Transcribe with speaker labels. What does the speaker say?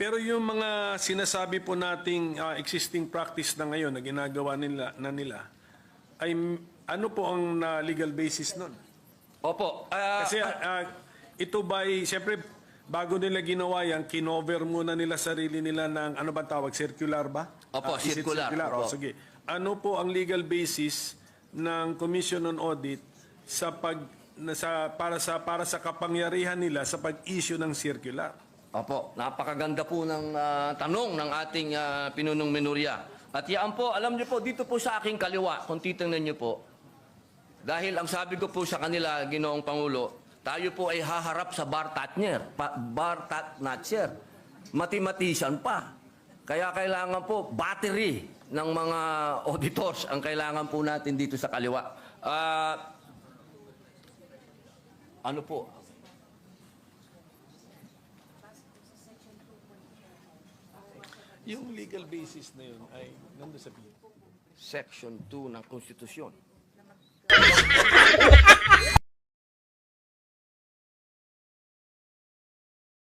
Speaker 1: pero yung mga sinasabi po nating ah, existing practice na ngayon na ginagawa nila, na nila, ay ano po ang ah, legal basis nun?
Speaker 2: Opo. ah,
Speaker 1: Kasi ah, ito ba siyempre, bago nila ginawa yan, kinover muna nila sarili nila ng, ano ba tawag, circular ba?
Speaker 2: Opo,
Speaker 1: is it
Speaker 2: circular.
Speaker 1: O,
Speaker 2: Opo.
Speaker 1: sige. Ano po ang legal basis ng Commission on Audit sa pag na sa para sa para sa kapangyarihan nila sa pag-issue ng circular?
Speaker 2: Opo, napakaganda po ng ah, tanong ng ating ah, pinunong menorya. At yan po, alam niyo po, dito po sa aking kaliwa, kung titingnan niyo po, dahil ang sabi ko po sa kanila, Ginoong Pangulo, tayo po ay haharap sa bar tatner, pa, bar tatnatcher. Mathematician pa. Kaya kailangan po battery ng mga auditors ang kailangan po natin dito sa kaliwa. Ah, ano po?
Speaker 1: Yung legal basis na yun ay nandun sa bill.
Speaker 2: Section 2 ng Konstitusyon.